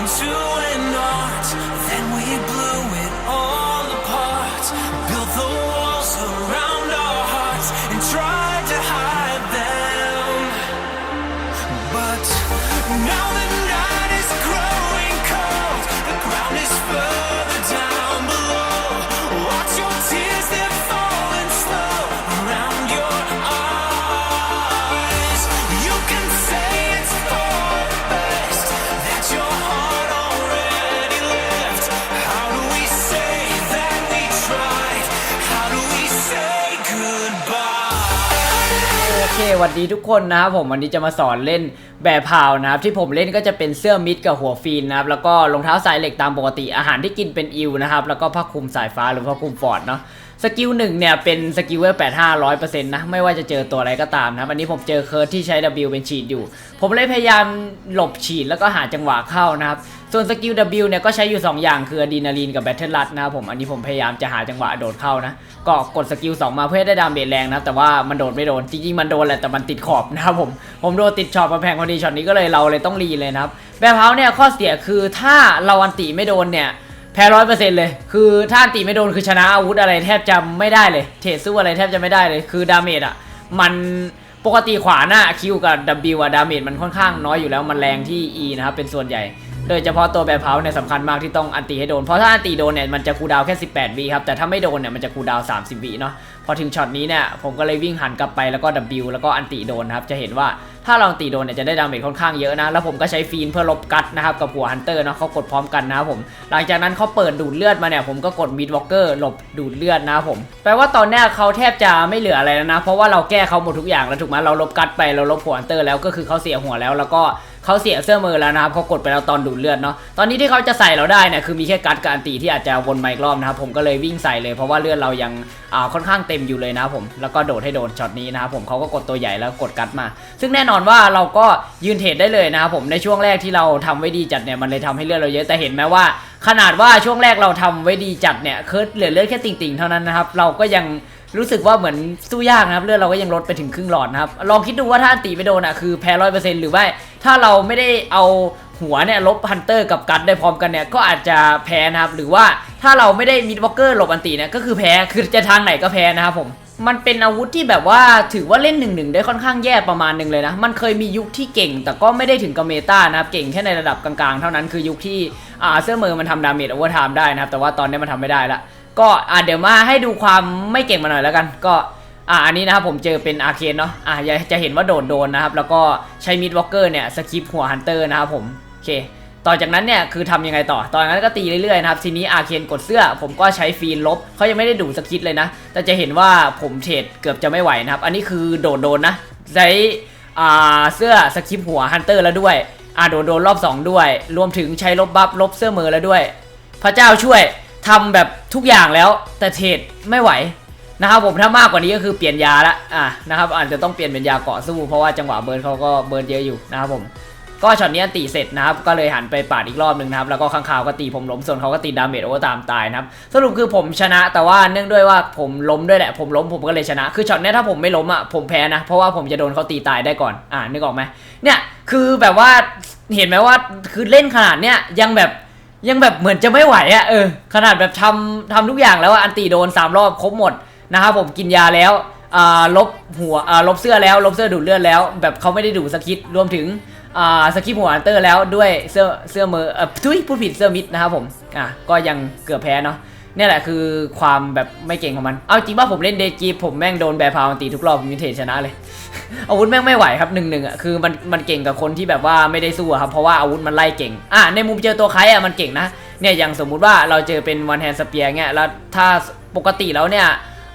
into an art. Then we blew สวัสดีทุกคนนะครับผมวันนี้จะมาสอนเล่นแบบพาวนะครับที่ผมเล่นก็จะเป็นเสื้อมิดกับหัวฟีนนะครับแล้วก็รองเท้าสายเหล็กตามปกติอาหารที่กินเป็นอิวนะครับแล้วก็ผ้าคลุมสายฟ้าหรือผ้าคลุมฟอร์ดเนาะ สกิลหนึ่งเนี่ยเป็นสกิลเวลแปดห้าร้อยเปอร์เซ็นต์นะ ไม่ว่าจะเจอตัวอะไรก็ตามนะครับอันนี้ผมเจอเคิร์ดที่ใช้ W เป็นฉีดอยู่ ผมเลยพยายามหลบฉีดแล้วก็หาจังหวะเข้านะครับ ส่วนสกิล W เนี่ยก็ใช้อยู่ 2 อย่างคืออะดรีนาลีนกับแบทเทิลลัดนะครับผมอันนี้ผมพยายามจะหาจังหวะโดดเข้านะ ก็กดสกิล2มาเพื่อได้ดาเมจแรงนะแต่ว่ามันโดดไม่โดนจริงๆมันโดนแหละแต่มันติดขอบนะครับผมผมโดนติดช็อตมาแพงพอดีช็อตนี้ก็เลยเราเลยต้องรีเลยนะครับแบบเฮาเนี่ยข้อเสียคือถ้าเราอันติไม่โดนเนี่ย แพ้ร้อยเปอร์เซ็นต์เลย คือถ้านตีไม่โดนคือชนะอาวุธอะไรแทบจะไม่ได้เลย เทรดสู้อะไรแทบจะไม่ได้เลย คือดาเมจอะ มันปกติขวาหน้าคิวกับ W อะดาเมจมันค่อนข้างน้อยอยู่แล้ว มันแรงที่ E นะครับ เป็นส่วนใหญ่ โดยเฉพาะตัวแบบเผาเนี่ยสำคัญมากที่ต้องอันติให้โดน เพราะถ้าอันติโดนเนี่ยมันจะคูดาวแค่ 18วิครับ แต่ถ้าไม่โดนเนี่ยมันจะคูดาว30วิเนาะ พอถึงช็อตนี้เนี่ยผมก็เลยวิ่งหันกลับไปแล้วก็ W แล้วก็อันติโดนครับ จะเห็นว่าถ้าเราอันติโดนเนี่ยจะได้ดาเมจค่อนข้างเยอะนะ แล้วผมก็ใช้ฟีนเพื่อลบกัดนะครับกับหัวฮันเตอร์เนาะเขากดพร้อมกันนะครับผม หลังจากนั้นเขาเปิดดูดเลือดมาเนี่ยผมก็กดมิดวอลเกอร์หลบดูดเลือดนะครับผม แปลว่าตอนเนี้เขาแทบจะไม่เหลืออะไรแล้วนะ เพราะว่าเราแก้เขาหมดทุกอย่างแล้วถูกไหมเราลบกัดไปเราลบหัวฮันเตอร์แล้วก็คือเขาเสียหัวแล้วแล้วก็ เขาเสียเสื้อมือแล้วนะครับเขากดไปแล้วตอนดูดเลือดเนาะตอนนี้ที่เขาจะใส่เราได้เนี่ยคือมีแค่กัดกับอันตีที่อาจจะวนมาอีกรอบนะครับผมก็เลยวิ่งใส่เลยเพราะว่าเลือดเรายังอ่าค่อนข้างเต็มอยู่เลยนะครับผมแล้วก็โดดให้โดนช็อตนี้นะครับผมเขาก็กดตัวใหญ่แล้วกดกัดมา ซึ่งแน่นอนว่าเราก็ยืนเทรดได้เลยนะครับผมในช่วงแรกที่เราทำไว้ดีจัดเนี่ยมันเลยทำให้เลือดเราเยอะแต่เห็นไหมว่า ขนาดว่าช่วงแรกเราทำไว้ดีจัดเนี่ยเคิร์ดเหลือเลือดแค่ติ่งๆเท่านั้นนะครับเราก็ยัง รู้สึกว่าเหมือนสู้ยากนะครับเลือดเราก็ยังลดไปถึงครึ่งหลอดนะครับลองคิดดูว่าถ้าอันตีไม่โดนอะคือแพ้ร้อยเปอร์เซ็นต์หรือว่าถ้าเราไม่ได้เอาหัวเนี่ยลบฮันเตอร์กับกัดได้พร้อมกันเนี่ยก็อาจจะแพ้นะครับหรือว่าถ้าเราไม่ได้มิดวอลเกอร์หลบอันตีเนี่ยก็คือแพ้คือจะทางไหนก็แพ้นะครับผมมันเป็นอาวุธที่แบบว่าถือว่าเล่นหนึ่งหนึ่งได้ค่อนข้างแย่ประมาณหนึ่งเลยนะ มันเคยมียุคที่เก่ง แต่ก็ไม่ได้ถึงกับเมตานะครับ เก่งแค่ในระดับกลางๆ เท่านั้นคือยุคที่อาเสื้อมือมันทำดาเมจโอเวอร์ไทม์ได้นะครับ แต่ว่าตอนนี้มันทำไม่ได้ละ ก็อ่าเดี๋ยวมาให้ดูความไม่เก่งมาหน่อยแล้วกัน ก็อ่าอันนี้นะครับผมเจอเป็นอาเคนเนาะอ่าจะเห็นว่าโดดโดนนะครับ แล้วก็ใช้มิดวอลเกอร์เนี่ยสกิปหัวฮันเตอร์นะครับผมโอเค ต่อจากนั้นเนี่ยคือทำยังไงต่อ ตอนนั้นก็ตีเรื่อยๆนะครับทีนี้อาเคนกดเสื้อ ผมก็ใช้ฟีนลบเขายังไม่ได้ดูสกิดเลยนะ แต่จะเห็นว่าผมเทรดเกือบจะไม่ไหวนะครับ อันนี้คือโดดโดนนะใช้อ่าเสื้อสกิปหัวฮันเตอร์แล้วด้วยอ่าโดดโดนรอบ 2 ด้วย รวมถึงใช้ลบบัฟลบเสื้อมือแล้วด้วย พระเจ้าช่วย ทำแบบทุกอย่างแล้วแต่เทรดไม่ไหวนะครับผมถ้ามากกว่านี้ก็คือเปลี่ยนยาละอะนะครับอาจจะต้องเปลี่ยนเป็นยาเกาะสู้เพราะว่าจังหวะเบิร์นเขาก็เบิร์นเยอะอยู่นะครับผมก็ช็อตนี้ตีเสร็จนะครับก็เลยหันไปปาดอีกรอบหนึ่งนะครับแล้วก็ข้างคาวก็ตีผมล้มส่วนเขาก็ตีดาเมจโอเวอร์ตามตายนะครับสรุปคือผมชนะแต่ว่าเนื่องด้วยว่าผมล้มด้วยแหละผมล้มผมก็เลยชนะ คือช็อตนี้ถ้าผมไม่ล้มอะผมแพ้นะเพราะว่าผมจะโดนเขาตีตายได้ก่อนอ่านึกออกไหมเนี่ยคือแบบว่าเห็นไหมว่าคือเล่นขนาดเนี้ยยังแบบ ยังแบบเหมือนจะไม่ไหวอะเออขนาดแบบทำทำทุกอย่างแล้วอันตีโดน 3 รอบครบหมดนะครับผมกินยาแล้วอ่าลบหัวอ่าลบเสื้อแล้วลบเสื้อดูดเลือดแล้ว แบบเขาไม่ได้ดูสกิปรวมถึงอ่าสกิปหัวอันเตอร์แล้วด้วยเสื้อเสื้อมือเอ่อทุยพูดผิดเสื้อมิดนะครับผมอะก็ยังเกือบแพ้เนาะ เนี่ยแหละคือความแบบไม่เก่งของมัน เอาจริงว่าผมเล่นเดจีผมแม่งโดนแบร์พาวน์ตีทุกรอบมิเทชนะเลย อาวุธแม่งไม่ไหวครับหนึ่งหนึ่งอะคือมันมันเก่งกับคนที่แบบว่าไม่ได้สู้อะครับเพราะว่าอาวุธมันไล่เก่ง อะในมุมเจอตัวใครอะมันเก่งนะ เนี่ยอย่างสมมุติว่าเราเจอเป็นวันแฮนสเปียร์เงี้ยแล้วถ้าปกติแล้วเนี่ย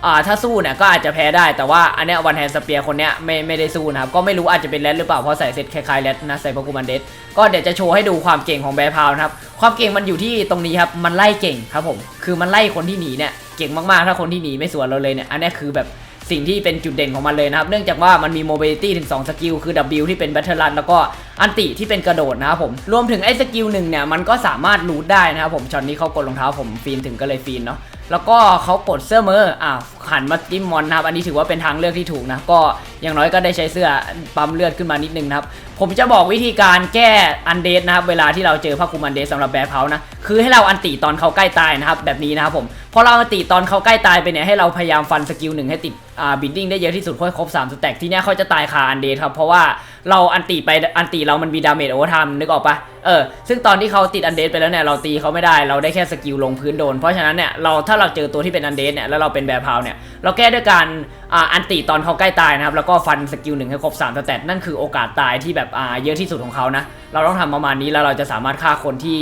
อ่าถ้าสู้เนี่ยก็อาจจะแพ้ได้แต่ว่าอันเนี้ยวันแฮนสเปียร์คนเนี้ยไม่ไม่ได้สู้นะครับก็ไม่รู้อาจจะเป็นแรดหรือเปล่าเพราะใส่เซตคล้ายๆแรดนะใส่พวกกูมันเดสก็เดี๋ยวจะโชว์ให้ดูความเก่งของแบร์พาวนะครับความเก่งมันอยู่ที่ตรงนี้ครับมันไล่เก่งครับผมคือมันไล่คนที่หนีเนี่ยเก่งมากๆถ้าคนที่หนีไม่สวนเราเลยเนี่ยอันเนี้ยคือแบบสิ่งที่เป็นจุดเด่นของมันเลยนะครับ เนื่องจากว่ามันมี mobility ถึง 2 สกิล คือ W ที่เป็น battle run แล้วก็อันติที่เป็นกระโดดนะครับผม รวมถึงไอ้สกิลหนึ่งเนี่ย มันก็สามารถรูทได้นะครับผมช็อตนี้เขากดรองเท้าผมฟีนถึงก็เลยฟีนเนาะ แล้วก็เขากดเสื้อมืออะหันมาจิ้มมอนนะครับอันนี้ถือว่าเป็นทางเลือกที่ถูกนะ ก็อย่างน้อยก็ได้ใช้เสื้อปั๊มเลือดขึ้นมานิดนึงนะครับ ผมจะบอกวิธีการแก้อันเดสนะครับ เวลาที่เราเจอผ้าคลุมอันเดสสำหรับแบร์เพานะ คือให้เราอันติตอนเขาใกล้ตายนะครับ แบบนี้นะครับผมพอเราอันติตอนเขาใกล้ตายไปเนี่ยให้เราพยายามฟันสกิลหนึ่งให้ติดอ่าบิดดิ้งได้เยอะที่สุดเพื่อครบ3สแต็กที่เนี้ยเขาจะตายคาอันเดสครับเพราะว่าเราอันติไปอันติเรามันมีดาเมจโอเวอร์ไทม์นึกออกปะ เออซึ่งตอนที่เขาติดอันเดสไปแล้วเนี่ยเราตีเขาไม่ได้เราได้แค่สกิลลงพื้นโดน เพราะฉะนั้นเนี่ยเราถ้าเราเจอตัวที่เป็นอันเดสเนี่ยแล้วเราเป็นแบร์พาวเนี่ยเราแก้ด้วยการอ่าอันติตอนเขาใกล้ตายนะครับแล้วก็ฟันสกิลหนึ่งให้ครบ3สแตทนั่นคือโอกาสตายที่แบบอ่าเยอะที่สุดของเขานะเราต้องทำประมาณนี้แล้วเราจะสามารถฆ่าคนที่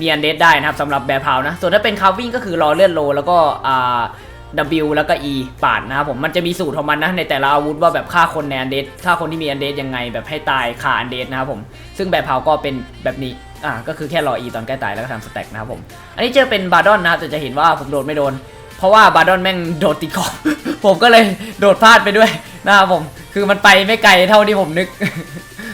มีอันเดสได้นะครับสำหรับแบร์พาวนะส่วนถ้าเป็นคาวิ่งก็คือรอเลื่อนโลแล้วก็อ่า W แล้วก็ E ปาดนะครับผมมันจะมีสูตรของมันนะในแต่ละอาวุธว่าแบบฆ่าคนในอันเดสฆ่าคนที่มีอันเดสยังไงแบบให้ตายฆ่าอันเดสนะครับผมซึ่งแบบเผาก็เป็นแบบนี้อ่าก็คือแค่รอ E ตอนใกล้ตายแล้วก็ทำสแต็กนะครับผมอันนี้เจอเป็นบาร์ดอนนะครับแต่จะเห็นว่าผมโดดไม่โดน เพราะว่าบาร์ดอนแม่งโดดติดขอบ ผมก็เลยโดดพลาดไปด้วยนะครับผมคือมันไปไม่ไกลเท่าที่ผมนึก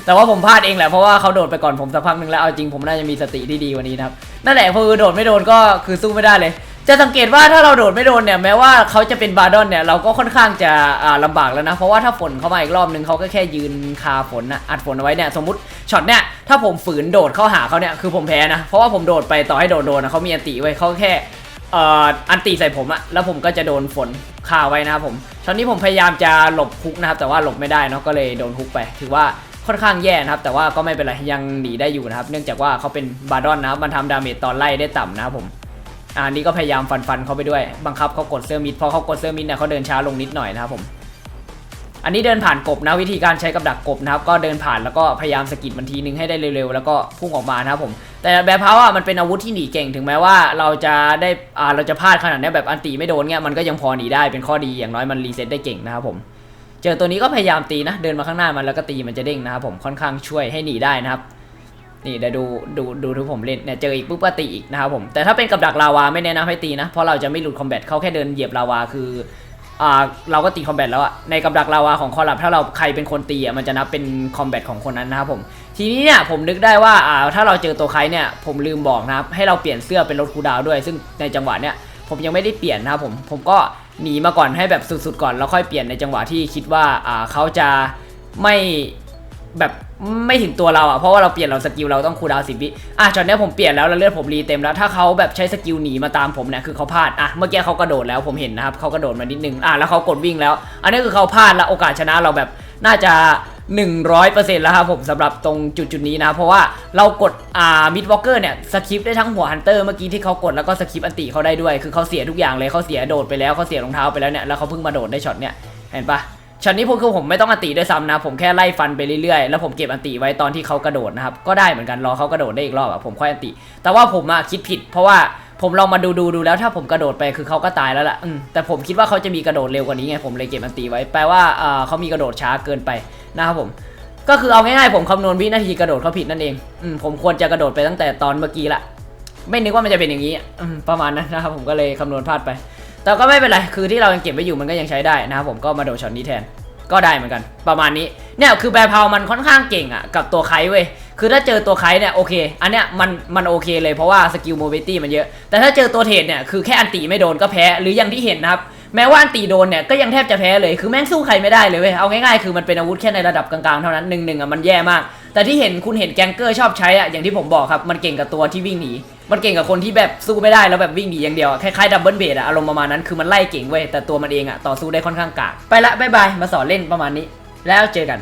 แต่ว่าผมพลาดเองแหละเพราะว่าเขาโดดไปก่อนผมสักพักหนึ่งแล้วเอาจริงผมน่าจะมีสติที่ดีกว่านี้นะครับนั่นแหละพอคือโดดไม่โดนก็คือสู้ไม่ได้เลย จะสังเกตว่าถ้าเราโดดไม่โดนเนี่ยแม้ว่าเขาจะเป็นบาร์ดอนเนี่ยเราก็ค่อนข้างจะอ่าลำบากแล้วนะเพราะว่าถ้าฝนเข้ามาอีกรอบนึงเขาก็แค่ยืนคาฝนนะอัดฝนเอาไว้เนี่ยสมมติช็อตเนี่ยถ้าผมฝืนโดดเข้าหาเขาเนี่ยคือผมแพ้นะเพราะว่าผมโดดไปต่อให้โดดโดนนะเขามีอันติไว้เขาแค่เอ่ออันติใส่ผมอะแล้วผมก็จะโดนฝนคาไว้นะครับผมตอนนี้ผมพยายามจะหลบฮุกนะครับแต่ว่าหลบไม่ได้เนาะก็เลยโดนฮุกไป ถือว่าค่อนข้างแย่นะครับแต่ว่าก็ไม่เป็นไรยังหนีได้อยู่นะครับ เนื่องจากว่าเขาเป็นบาร์ดอนนะครับมันทำดาเมจตอนไล่ได้ต่ำนะครับผม อ่านี่ก็พยายามฟันฟันเขาไปด้วย บังคับเขากดเสื้อมิดพอเขากดเสื้อมิดเนี่ยเขาเดินช้าลงนิดหน่อยนะครับผมอันนี้เดินผ่านกบนะวิธีการใช้กับดักกบนะครับก็เดินผ่านแล้วก็พยายามสกิดมันทีนึงให้ได้เร็วๆ แล้วก็พุ่งออกมานะครับผม แต่แบบเพาอะมันเป็นอาวุธที่หนีเก่งถึงแม้ว่าเราจะได้อ่าเราจะพลาดขนาดเนี้ยแบบอันตีไม่โดนเงี้ยมันก็ยังพอหนีได้เป็นข้อดีอย่างน้อยมันรีเซ็ตได้เก่งนะครับผมเจอตัวนี้ก็พยายามตีนะ เดินมาข้างหน้ามันแล้วก็ตีมันจะเด้งนะครับผมค่อนข้างช่วยให้หนีได้นะครับ นี่เดี๋ยวดูดูดูที่ผมเล่นเนี่ยเจออีกปุ๊บก็ตีอีกนะครับผมแต่ถ้าเป็นกับดักลาวาไม่แนะนำให้ตีนะ เพราะเราจะไม่หลุดคอมแบทเขาแค่เดินเหยียบลาวาคืออ่าเราก็ตีคอมแบทแล้วอะในกับดักลาวาของคอลับถ้าเราใครเป็นคนตีอะมันจะนับเป็นคอมแบทของคนนั้นนะครับผมทีนี้เนี่ยผมนึกได้ว่าอ่าถ้าเราเจอตัวใครเนี่ยผมลืมบอกนะครับให้เราเปลี่ยนเสื้อเป็นรถคูดาวด้วย ซึ่งในจังหวะเนี่ยผมยังไม่ได้เปลี่ยนนะครับผมผมก็หนีมาก่อนให้แบบสุดๆก่อนแล้วค่อยเปลี่ยนในจังหวะที่คิดว่าอ่าเขาจะไม่แบบ ไม่ถึงตัวเราอะเพราะว่าเราเปลี่ยนเราสกิลเราต้องคูลดาวสิบวิอะช็อตนี้ผมเปลี่ยนแล้วแล้วเลือดผมรีเต็มแล้วถ้าเขาแบบใช้สกิลหนีมาตามผมเนี่ยคือเขาพลาดอะเมื่อกี้เขากระโดดแล้วผมเห็นนะครับเขากระโดดมานิดนึงอะแล้วเขากดวิ่งแล้ว อันนี้คือเขาพลาดแล้วโอกาสชนะเราแบบน่าจะ100%แล้วครับผมสำหรับตรงจุดจุดนี้นะ เพราะว่าเรากดอ่ามิดวอลเกอร์เนี่ยสคิปได้ทั้งหัวฮันเตอร์เมื่อกี้ที่เขากดแล้วก็สคิปอันติเขาได้ด้วย คือเขาเสียทุกอย่างเลยเขาเสียโดดไปแล้วเขาเสียรองเท้าไปแล้วเนี่ยแล้วเขาเพิ่งมาโดดได้ช็อตเนี่ยเห็นปะ ช็อตนี้ผมคือผมไม่ต้องอันติด้วยซ้ำนะ ผมแค่ไล่ฟันไปเรื่อยๆ แล้วผมเก็บอันติไว้ตอนที่เขากระโดดนะครับ ก็ได้เหมือนกันรอเขากระโดดได้อีกรอบอะผมค่อยอันติ แต่ว่าผมอะคิดผิด เพราะว่าผมลองมาดูดูดูแล้วถ้าผมกระโดดไปคือเขาก็ตายแล้วล่ะแต่ผมคิดว่าเขาจะมีกระโดดเร็วกว่านี้ไงผมเลยเก็บอันติไว้แปลว่าเขามีกระโดดช้าเกินไปนะครับผม ก็คือเอาง่ายๆผมคำนวณวินาทีกระโดดเขาผิดนั่นเองอมผมควรจะกระโดดไปตั้งแต่ตอนเมื่อกี้ละไม่นึกว่ามันจะเป็นอย่างนี้ประมาณนั้นนะครับผมก็เลยคำนวณพลาดไป แต่ก็ไม่เป็นไร คือที่เรายังเก็บไว้อยู่มันก็ยังใช้ได้นะครับผมก็มาโดดช็อตนี้แทน ก็ได้เหมือนกัน ประมาณนี้ เนี่ยคือแบร์พาวมันค่อนข้างเก่งอะ่ะกับตัวไคเว้ย คือถ้าเจอตัวไคเนี่ยโอเค อันเนี้ยมันมันโอเคเลยเพราะว่าสกิลโมบิตี้มันเยอะ แต่ถ้าเจอตัวเทรดเนี่ยคือแค่อันตีไม่โดนก็แพ้ หรืออย่างที่เห็นนะครับ แม้ว่าอันตีโดนเนี่ยก็ยังแทบจะแพ้เลย คือแม่งสู้ใครไม่ได้เลยเว้ย เอาง่ายๆคือมันเป็นอาวุธแค่ในระดับกลางๆเท่านั้นหนึ่งหนึ่งอะมันแย่มาก แต่ที่เห็นคุณเห็นแกงเกอร์ชอบใช้อะอย่างที่ผมบอกครับมันเก่งกับตัวที่วิ่งหนีมันเก่งกับคนที่แบบสู้ไม่ได้แล้วแบบวิ่งหนีอย่างเดียวคล้ายๆดับเบิลเบดอะอารมณ์ประมาณนั้นคือมันไล่เก่งเว้ยแต่ตัวมันเองอะต่อสู้ได้ค่อนข้างกากไปละบายบายมาสอนเล่นประมาณนี้ แล้วเจอกัน